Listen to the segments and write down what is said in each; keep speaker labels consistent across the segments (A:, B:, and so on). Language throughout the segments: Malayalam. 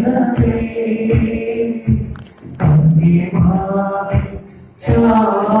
A: 나에게 언니와 저유나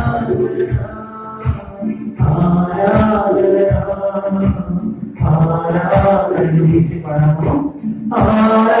A: Sara, Sara, you. Sara, Sara,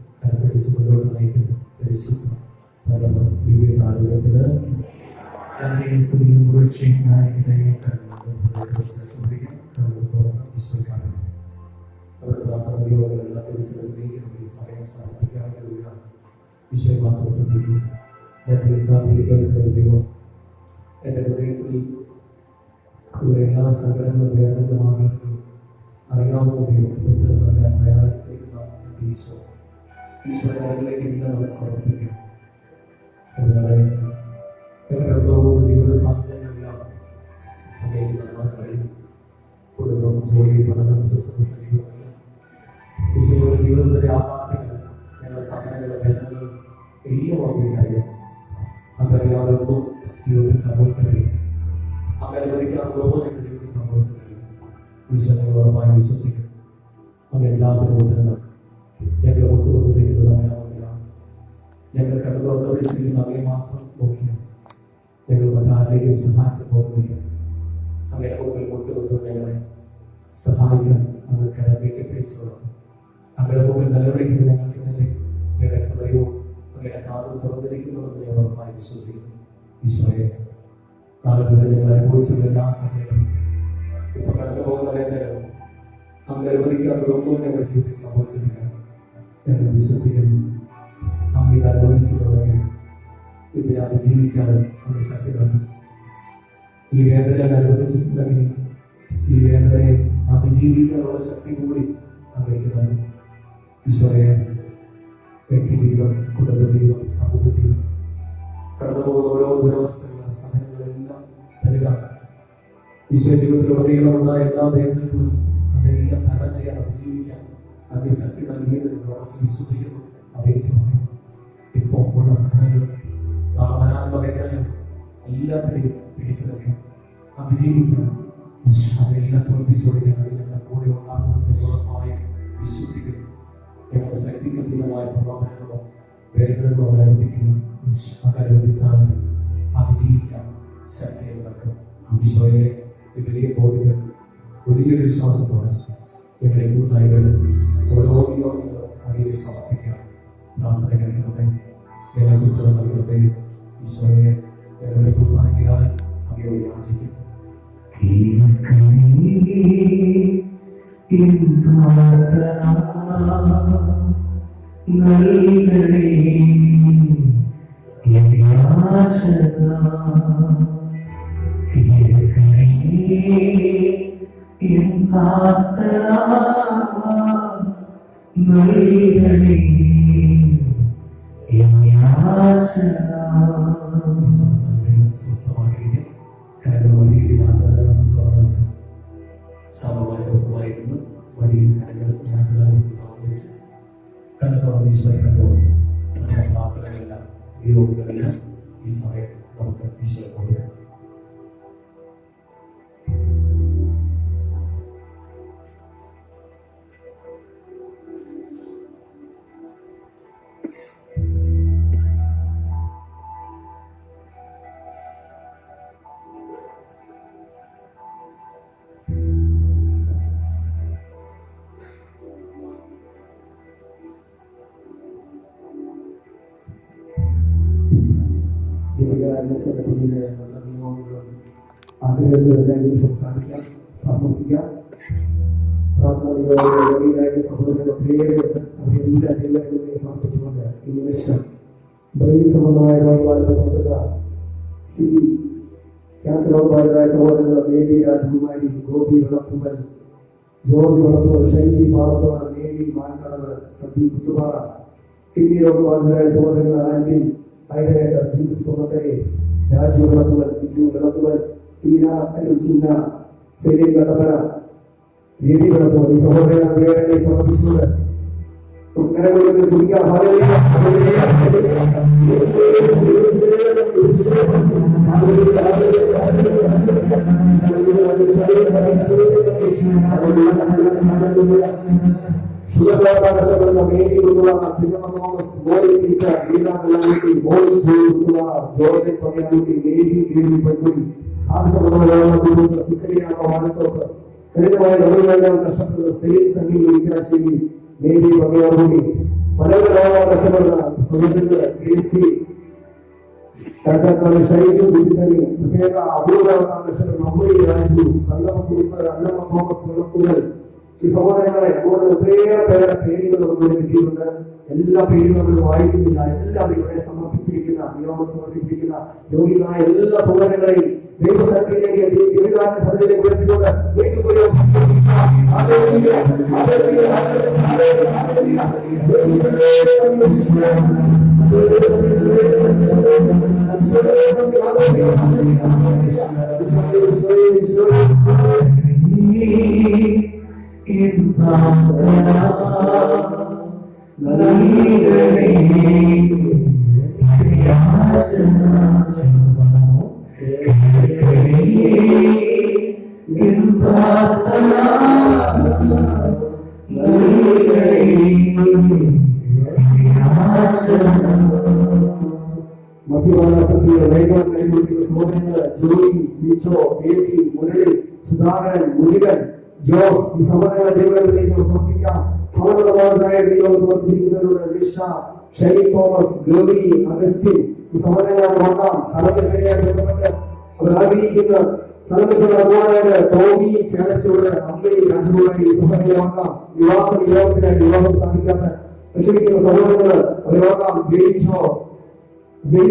A: എൻ്റെ ഹൃദയത്തിൽ ഇവിടെ എല്ലാ സങ്കടങ്ങളും വേദനമാകുന്നു അറിയാവുന്ന ദൈവം ഞാൻ തയ്യാറെടുത്തിരിക്കുന്ന ഈശോ ഈശോയിലേക്ക് ഇന്ന് ഞങ്ങളുടെ ജീവിതത്തിൽ സംഭവിച്ചിട്ടില്ല അങ്ങനെ അനുവദിക്കാവുന്നതൊന്നും എന്റെ ജീവിതത്തിൽ ഞങ്ങൾ കണ്ടുകൊണ്ട് വിളിച്ചിരിക്കുന്ന അവയെ മാത്രം നോക്കിയാണ് ഞങ്ങൾ മറ്റാരുടെയും സഹായത്തിൽ പോകുന്നില്ല. അവയുടെ മുമ്പിൽ കൊണ്ടുവന്ന് ഞങ്ങളെ സഹായിക്കാൻ അങ്ങ് കരമേക്ക് പിടിച്ചോളാം അവരുടെ മുമ്പിൽ നിലവിളിക്കുന്ന ഞങ്ങൾക്ക് തന്നെ ഞങ്ങളുടെ ഹൃദയവും അങ്ങയുടെ കാതും തുറന്നിരിക്കുന്നുവെന്ന് ഞങ്ങൾ ഉറപ്പായി വിശ്വസിക്കുന്നു. ഈശോയെ കാലത്തിൽ ഞങ്ങൾ അനുഭവിച്ചത് എല്ലാ സമയത്തും ഇപ്പൊ കടന്നു പോകുന്ന വേദനകളും അങ്ങ് അനുവദിക്കാത്തതൊന്നും ഞങ്ങൾ ജീവിതത്തിൽ സംഭവിച്ചിട്ടില്ല. ഞങ്ങൾ വിശ്വസിക്കുന്നു. ഇത് അനുവദിച്ചിട്ടുണ്ടെങ്കിൽ ഇതിനെ അതിജീവിക്കാൻ അങ്ങ് ശക്തി
B: ഈ വേദന അനുവദിച്ചിട്ടുണ്ടെങ്കിൽ ഈ വേദനയെ അതിജീവിക്കാനുള്ള ശക്തി കൂടി അങ്ങേക്ക് നൽകും ഈശോയെ വ്യക്തി ജീവിതം കുടുംബ ജീവിതം സമൂഹ ജീവിതം. കടന്നു പോകുന്ന ഓരോ ദുരവസ്ഥകളും സമയങ്ങളെല്ലാം തരിക. ഈശോ ജീവിതത്തിലുടനീളമുണ്ടായ എല്ലാ വേദനകളും അതെല്ലാം തരണം ചെയ്യാൻ അതിജീവിക്കാൻ അതിശക്തി നൽകിയത് ഉറച്ച് വിശ്വസിക്കുന്നു അറിയിച്ചു വരാനുള്ള വേദനകൾ എല്ലാത്തിനെയും പിടിച്ചു നിൽക്കണം അതിജീവിക്കണം അതെല്ലാം തോൽപ്പിച്ചോടിക്കാൻ ഞങ്ങളുടെ കൂടെ ഉണ്ടാകുമെന്ന് ഉറപ്പായി വിശ്വസിക്കുന്നു. ഞങ്ങളുടെ ശക്തിക്ക് അധീനമായ പ്രലോഭനങ്ങളോ വേദനകളോ അനുവദിക്കുന്നു അതനുവദിച്ചാൽ അതിജീവിക്കാൻ ശക്തി നടക്കണം. ഈശോയെ ഈ വലിയ ബോധ്യം വലിയൊരു വിശ്വാസത്തോടെ ഞങ്ങളെ കൂട്ടായികൾ ഓരോ യോഗങ്ങളും അതിൽ സമർപ്പിക്കാം. പ്രാർത്ഥന കേൾക്കണമേ ഞങ്ങൾ കുറ്റം നൽകണമേ ഈശോയെ ഞങ്ങളുടെ കുർബാനയ്ക്കായി അങ്ങയോട് യാചിക്കും സംസാരം സ്വസ്ഥമായിരിക്കും ശാപമായി സ്വസ്ഥമായിരുന്നു വഴിയിൽ കരങ്ങൾ തുറന്നുവെച്ച് കണ്ടപ്പോൾ ഈശ്വരൻ കണ്ടപ്പോൾ നമ്മുടെ പ്രാർത്ഥനകളെല്ലാം ഈ രോഗികളെല്ലാം ഈ സമയത്ത് നമുക്ക് ഈശ്വരൻ കൊടുക്കാം
C: कैसे रखी है मतलब आखिर जो है ये मतलब संसार क्या सामने किया। प्रार्थना यो योगी लाइक सपोर्ट में प्रेयर अभी दूसरा दिन में ये सब कुछ हो गया इन्वेस्टमेंट बड़ी समन्वय का एक बार बताऊँ तो सी क्या सरोवर बार बार सरोवर में देवी राजकुमारी गोपी वनपुमल ज़ोर वनपुमल शैली भारत और मेरी मानकर सभी पुत्र कितनी लोग बार बार सरोवर में आएँगे అయినట్టు తీసుకోమంటే నా జీవనకుల జీవనకుల క్రీడ అని చిన్న శరీరం కట్టబడ ఏది కడతాం ఈ సహోదరుల ప్రేరణని సమర్పిస్తున్నారు ఒక్కరగొడిన సుఖిగా హాలేలుయా హల్లెలూయా హల్లెలూయా శుభ్రపరచబడిన మేరీలుగా నా చిన్నమగమను స్మోరింప వీరాకులానికి మోడి చేయుతుగా జోజె పర్యానికి మేరీ వీరి పెట్టుకుని ఆశపడవలసిన శిక్షణ వాళ్ళతో కఠిన వారి ఎవరివైనా కష్టపడిన సెయిల్స్ అన్ని విగ్రహించింది మేరీ పర్యాలని పదవి రావాల కష్టపడిన సుభద్రంగా కేసీ తన శైలి విధిని ప్రత్యేక అభివృద్ధి రాజు కన్నమ్మ కుటుంబ అన్నమ్మ మోహన్ ഈ സഹോദരങ്ങളെ അതുപോലെ ഒത്തിരിയേറെ പേരുടെ പേരുകൾ നമുക്ക് കിട്ടിയിട്ടുണ്ട്. എല്ലാ പേരും നമ്മൾ വായിക്കുന്നില്ല. എല്ലാവരും ഇവിടെ സമർപ്പിച്ചിരിക്കുന്ന നിയോഗം സമർപ്പിച്ചിരിക്കുന്ന രോഗികളായ എല്ലാ സഹോദരങ്ങളെയും ദൈവസന്നിധിയിലേക്ക് ദൈവകാരണ സന്നിധിയിലേക്ക് ഉയർത്തിക്കൊണ്ട് വീണ്ടും കൂടി ಮಧ್ಯವಾದ ಸಭೆಯ ವೈಭವ ನಡೆಯುತ್ತಿರುವ ಸಹೋದರಗಳ ಜೋಡಿ ಬೀಚೋ ಬೇಟಿ ಮುರಳಿ ಸುಧಾಕರನ್ ಮುರುಗನ್ ജോസ് ഈ സഹോദരങ്ങളെ ദൈവത്തിലേക്ക് സമർപ്പിക്കാം. ഭവനമായ ദൈവം സമർപ്പിക്കുന്നവരുടെ നിഷ ഷൈനി തോമസ് ഗൗരി അഗസ്റ്റിൻ ഈ സഹോദരങ്ങളെ നോക്കാം. സ്ഥലത്തിനെതിരെ ബന്ധപ്പെട്ട് അവർ ആഗ്രഹിക്കുന്ന സ്ഥലത്തിനുള്ള അഭിമാനായ ടോമി ചേലച്ചോട് അമ്മി രാജകുമാരി ഈ സഹോദരങ്ങളെ നോക്കാം. വിവാഹ വിവാഹത്തിനായി വിവാഹം സാധിക്കാത്ത വിഷമിക്കുന്ന സഹോദരങ്ങൾ അവരെ നോക്കാം. ജയിച്ചോ? ഈ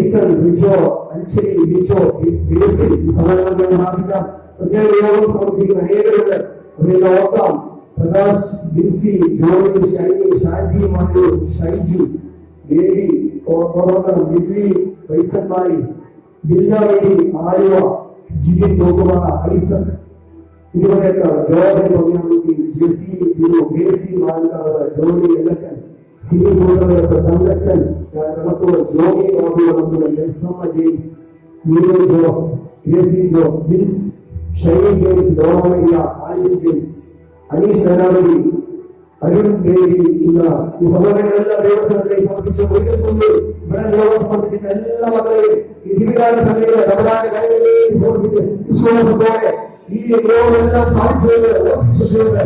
C: സഹോദരങ്ങളെ സ്ഥാപിക്കാം പ്രത്യേക യോഗം സമർപ്പിക്കുന്ന അനേകരുണ്ട്. ರೇಣೋಕ ಪ್ರಕಾಶ್ ಬಿಸಿ ಜೋಡಿ ಶೈಲಿ ಶಾಂತಿ ಮತ್ತು ಶೈಜು ಬೇಡಿ ಕೋಮರನ ಬಿಲ್ಲಿ ವೈಸಮಾರಿ ಬಿಲ್ಲವೇಡಿ ಆಯುವ ಜಿಗಿ ಗೋಕುಲ ಐಸಕ್ ಇವರ యొక్క జవాబు పొందడానికి జెసి మీరు బేసి వాళ్ళ జోడి ఎలక సినీ గోడల యొక్క సందర్శన్ ಮತ್ತು ಜೋಗಿ ಬಾಬು ಒಂದು ಲೆಸ್ಸಮ್ಮ ಜೇಮ್ಸ್ ನೀರೋ Jose Jessy Jose Jins Shaili James ಗೌರವಯ್ಯ ಆಲಿನ್ James, Aneesh ಶರಣಾವಳಿ ಅರುಣ್ ದೇವಿ ಸುಧಾ ಈ ಸಂಘಟನೆಗಳೆಲ್ಲ ದೇವಸ್ಥಾನಕ್ಕೆ ಸಮರ್ಪಿಸಿದ ಕುರಿತುಕೊಂಡು ಬ್ರಹ್ಮಲೋಕ ಸಮರ್ಪಿಸಿದ ಎಲ್ಲ ಮಕ್ಕಳಿಗೆ ಈ ದಿವಿಗಾರ ಸಭೆಯಲ್ಲಿ ರಮಣಾನ ಕೈಯಲ್ಲಿ ಸಮರ್ಪಿಸಿ ವಿಶ್ವಾಸದವರೆ ಈ ದೇವರೆಲ್ಲ ಸಾಧಿಸಿದರೆ ಲಕ್ಷಿಸಿದರೆ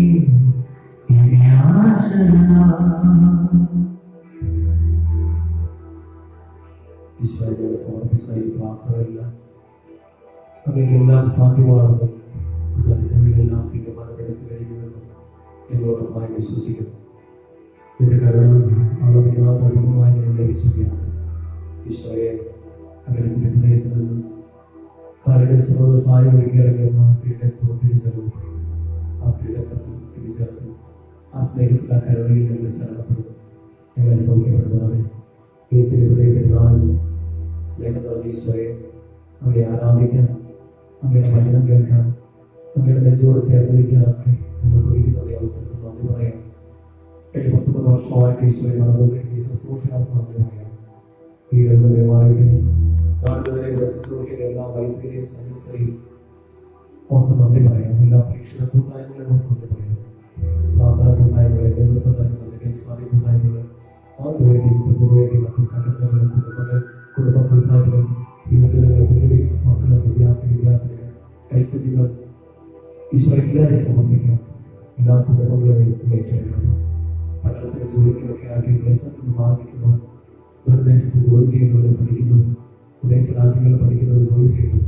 B: ഈശ്വരനെ സമർപ്പിച്ച ഈ പ്രാർത്ഥനയില്ല അങ്ങനെയെല്ലാം സാധ്യമാണെന്നും എല്ലാം തീരുമാനമെടുത്ത് കഴിയുമെന്നും എന്നോടൊപ്പമായി വിശ്വസിക്കുന്നു. നിന്റെ കരുണ അളവില്ലാത്ത അധികമായി ഞാൻ ലഭിച്ചിരിക്കുകയാണ്. ഈശോയെ നിന്റെ ഹൃദയത്തിൽ നിന്ന് കാരുടെ സ്രോതസ്സായി ഒഴുകിയിറങ്ങിയ ക്രീഡത്വം തിരിച്ചറിവ് ആ ക്രീഡത്വം തിരിച്ചറിവ് ആ സ്നേഹത്തിൽ ആ കരുണയിൽ ഞങ്ങളെ ശരണപ്പെടുന്നു. ഞങ്ങളെ സൗഖ്യപ്പെടുന്നവരെ ഈ തിരുഹൃദയത്തിനാലും സ്നേഹം നിറഞ്ഞ ഈശോയെ അവരെ ആരാധിക്കാൻ അങ്ങയുടെ വചനം കേൾക്കാൻ അങ്ങയുടെ നെഞ്ചോട് ചേർന്നിരിക്കാനൊക്കെ ഞങ്ങൾക്ക് ഒരുക്കുന്ന ഈ അവസരത്തിൽ നന്ദി പറയാം കഴിഞ്ഞ പത്തൊമ്പത് വർഷമായിട്ട് ഈശോയെ നടന്നുകൊണ്ടിരിക്കുന്ന ഈ ശുശ്രൂഷകൾക്ക് നന്ദി പറയാം ഈ ദേവാലയത്തിൽ നാടുകളിലെ ശുശ്രൂഷയുടെ എല്ലാ വൈദ്യുതിയും സന്യസ്തയും ഓർത്ത് നന്ദി പറയാം എല്ലാ പരീക്ഷണ കൂട്ടായ്മകളെ ഓർത്ത് നന്ദി പറയാം പ്രാർത്ഥന കൂട്ടായ്മകളെ നേതൃത്വം നൽകുന്ന കേസ്വാദി കൂട്ടായ്മകൾ ആദ്യവേദി പൊതുവേദി മറ്റ് സംഘടനകൾ കുടുംബങ്ങൾ കുടുംബ കൂട്ടായ്മകൾ യുവജനങ്ങൾ കുഞ്ഞുങ്ങൾ മക്കൾ വിദ്യാർത്ഥി വിദ്യാർത്ഥികൾ കൈക്കുഞ്ഞുകൾ ഈശോ എല്ലാവരെയും സമർപ്പിക്കാം എല്ലാ കുടുംബങ്ങളെയും ഏറ്റെടുക്കണം. പഠനത്തിന് ജോലിക്കൊക്കെ ആക്കി വിദേശത്ത് നിന്ന് മാറിക്കുന്നവർ വിദേശത്ത് ജോലി ചെയ്യുന്നവരെ പഠിക്കുന്നു. വിദേശ പഠിക്കുന്നവർ ജോലി ചെയ്യുന്നു.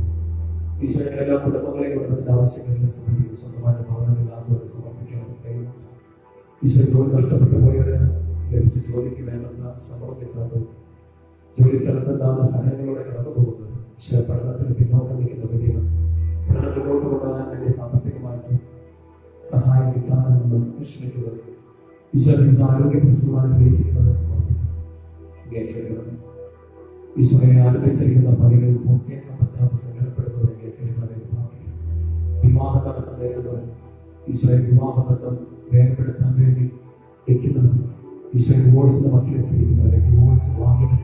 B: ഈശോയുടെ എല്ലാ കുടുംബങ്ങളെയും കുടുംബത്തിന്റെ ആവശ്യങ്ങളെല്ലാം സമർപ്പിക്കും സ്വന്തമായിട്ട് ഭവനമില്ലാത്തവരെ സമർപ്പിക്കാൻ കഴിയും. ഈശോ ജോലി നഷ്ടപ്പെട്ടു പോയവരെ ലഭിച്ച ജോലിക്ക് വേണ്ടുന്ന സമ്മർദ്ദം ജോലി സ്ഥലത്തെന്താണ് സഹനങ്ങളോടെ കടന്നു പോകുന്നത് പക്ഷേ പഠനത്തിന് പിന്നോക്കം നിൽക്കുന്ന വലിയ പഠനം മുന്നോട്ട് കൊണ്ടുപോകാൻ വേണ്ടി സാമ്പത്തികമായിട്ട് സഹായം കിട്ടാമെന്ന് വിഷമിക്കുന്നത് ഈശോ നിന്ന് ആരോഗ്യ പ്രശ്നമാണ് ഉദ്ദേശിക്കുന്നത് സമർപ്പിക്കും ഈശോയെ ആലോചിച്ചിരിക്കുന്ന പണികൾ പൂർത്തിയാക്കാൻ പറ്റാതെ സങ്കടപ്പെടുന്നവരെ പ്രാർത്ഥിക്കും വിവാഹ തടസ്സം നേരിടുന്നവർ ഈശോയെ വിവാഹ ബന്ധം വേഗപ്പെടുത്താൻ വേണ്ടി വയ്ക്കുന്നവർ ഈശോ ഡിവോഴ്സിന്റെ മക്കളെത്തിയിരിക്കുന്നവരെ ഡിവോഴ്സ് വാങ്ങിയവർ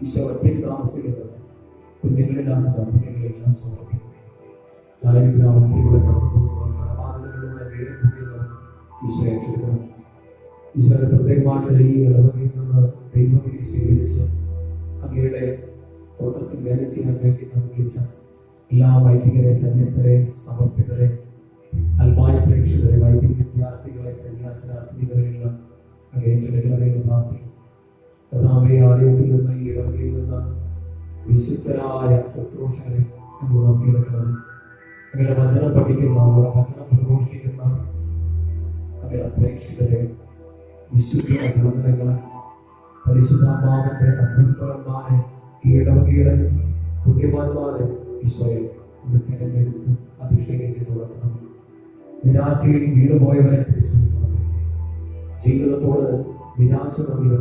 B: ഈശോ ഒറ്റയ്ക്ക് താമസിക്കുന്നവർ കുഞ്ഞുങ്ങളില്ലാത്ത ദമ്പതികളെല്ലാം സമർപ്പിക്കും. ദാരിദ്ര്യാവസ്ഥയിലൂടെ കടന്നു പോകുന്നവർ കടബാധകളിലൂടെ വേഗം പോകുന്നവർ ഈശോ ഏറ്റെടുക്കണം ഈശോയുടെ പ്രത്യേകമായിട്ടുള്ള ഈ ഇടവകയിൽ നിന്ന് ദൈവവിധി സ്വീകരിച്ച് അങ്ങയുടെ തോട്ടത്തിൽ വേല ചെയ്യാൻ വേണ്ടി വിളിച്ച എല്ലാ വൈദികരെ സന്യസ്തരെ സമർപ്പിതരെ അൽമായ പ്രേക്ഷകരെ വൈദിക വിദ്യാർത്ഥികളെ സന്യാസനാർത്ഥികളെല്ലാം അങ്ങ് ഏറ്റെടുക്കണമെന്ന് പ്രാർത്ഥിക്കും കർത്താവെ ആലയത്തിൽ നിന്ന് ഈ ഇടവകയിൽ നിന്ന് വിശുദ്ധരായ ശുശ്രൂഷകരെ അങ്ങ് നോക്കിയെടുക്കണം അങ്ങയുടെ വചനം പഠിക്കുന്ന അവരുടെ വചനം പ്രഘോഷിക്കുന്ന അങ്ങയുടെ പ്രേക്ഷകരെ വിശുദ്ധ പ്രബന്ധനങ്ങളെ പരിശുദ്ധാത്മാവിന്റെ അന്തസ്തരന്മാരെ ഈ ഇടവകയുടെ പുണ്യവാന്മാരെ ഈശോയെ തിരഞ്ഞെടുത്ത് അഭിഷേകം ചെയ്ത് നിരാശയിൽ വീണുപോയവരെ പരിശോധിക്കണം. ജീവിതത്തോട് വിനാശ നൽകിയ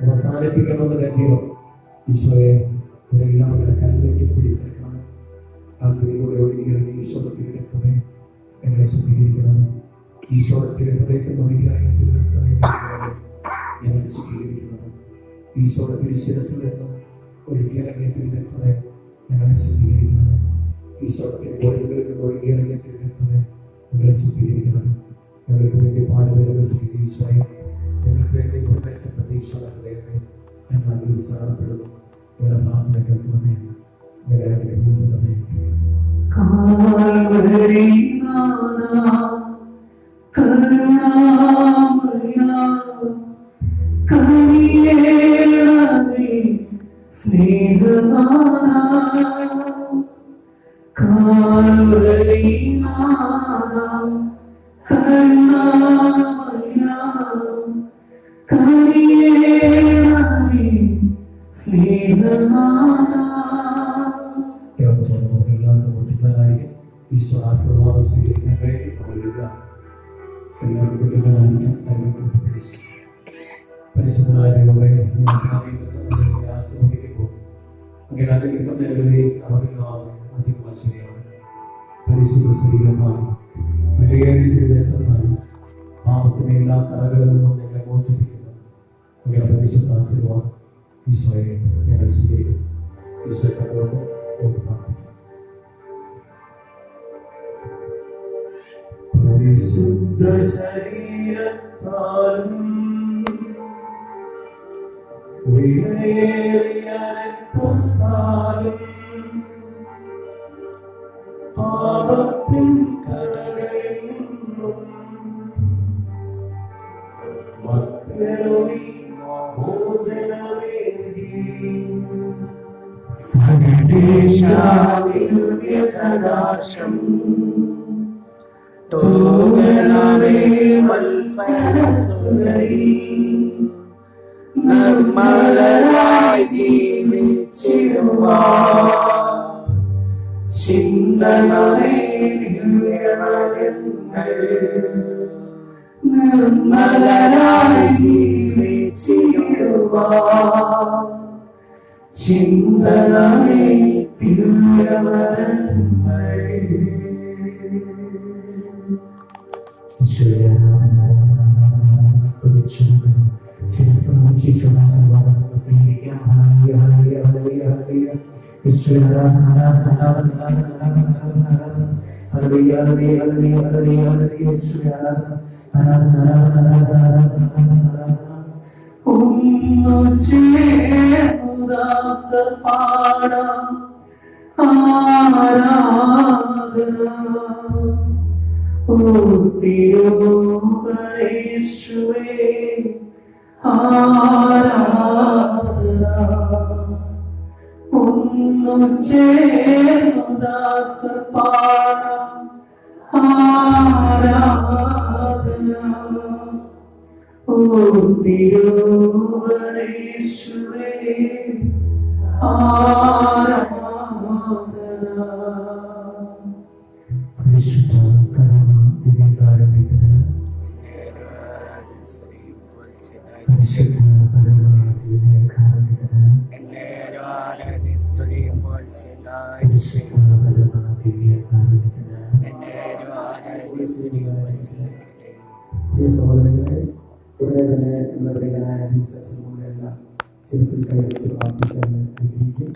B: അവസാനിപ്പിക്കണമെന്ന് കരുതിയോ ഈശോയെ ഇവരെല്ലാം അവരുടെ കല്ലിലേക്ക് പിടിച്ചേക്കണം ആ ഒഴുകിയിറങ്ങി ഈശോയുടെ തിരുരക്തമേ ഞങ്ങളെ ശുദ്ധീകരിക്കണം. ഈശോയുടെ തിരുരക്തമേ ഈശോയെ ഞങ്ങൾ ശുദ്ധീകരിക്കുന്നത് ഈശോയുടെ തിരുശിരസിൽ നിന്ന് ഒഴുകിയിറങ്ങിയ തിരുരക്തമേ ഞങ്ങളെ ശുദ്ധീകരിക്കുന്നത് ഈശോയുടെ നിന്ന് ഒഴുകിയിറങ്ങിയ തിരുരക്തമേ ഞങ്ങളെ ശുദ്ധീകരിക്കുന്നത് ഞങ്ങൾക്ക് വേണ്ടി ശ്രീ ഈശോയെ ഞങ്ങൾക്ക് വേണ്ടി ഈശോയുടെ ഹൃദയത്തെ ഞങ്ങൾ അംഗീകരിച്ചപ്പെടുന്നു ഞങ്ങളുടെ പ്രാർത്ഥന പരിശുദ്ധനായ അറിയുന്നത് ആസ്വദിക്കുമ്പോൾ അങ്ങനെ അനുഗ്രഹം നിലവിലേക്ക് അവധികളാണ് അധികം ശരിയാണ് പരിശുദ്ധ ശരീരമാണ് വിലയേറിയ നേത്രമാണ് പാപത്തിന്റെ എല്ലാ കറകളിൽ നിന്നും ഞങ്ങളെ മോചിപ്പിക്കുന്നു അങ്ങനെ പരിശുദ്ധ ആശീർവാദം. ഈശോയെ ഞങ്ങൾ സ്വീകരിക്കും ഈശോയെ പരിശുദ്ധ ശരീരത്താലും വിലയേറിയ രക്തത്താലും പാപത്തിൻ കടകളിൽ നിന്നും മോചന വേണ്ടി സകലേശാ
A: സകലേശാദിവ്യകടാക്ഷം തോന്നണമേ മത്സരസുരരി നിർമ്മലരായി ജീവിച്ചിടുവാ ചിന്തനമേ നിർമ്മലരായി ജീവിച്ചിടുവാ ചിന്തനമേ ദിവ്യമരങ്ങൾ ഒന്നു ചേർന്നുദാസ പാടാം ആരാധന ഓ സ്ഥിരോപരേശ്വേ ആരാധന. ഒന്നു ചേർന്നുദാസ പാടാം ആരാധന ഓ സ്ഥിരോപരേശ്വേ ആരാധന പ്രിയ സഹോദരങ്ങളെ ഇവിടെ തന്നെ നമ്മുടെ പ്രിയനായ ജീസസ് നമ്മളെല്ലാം ശിരസിൽ കൈവച്ച് പ്രാർത്ഥിച്ചാൽ അനുഗ്രഹിക്കും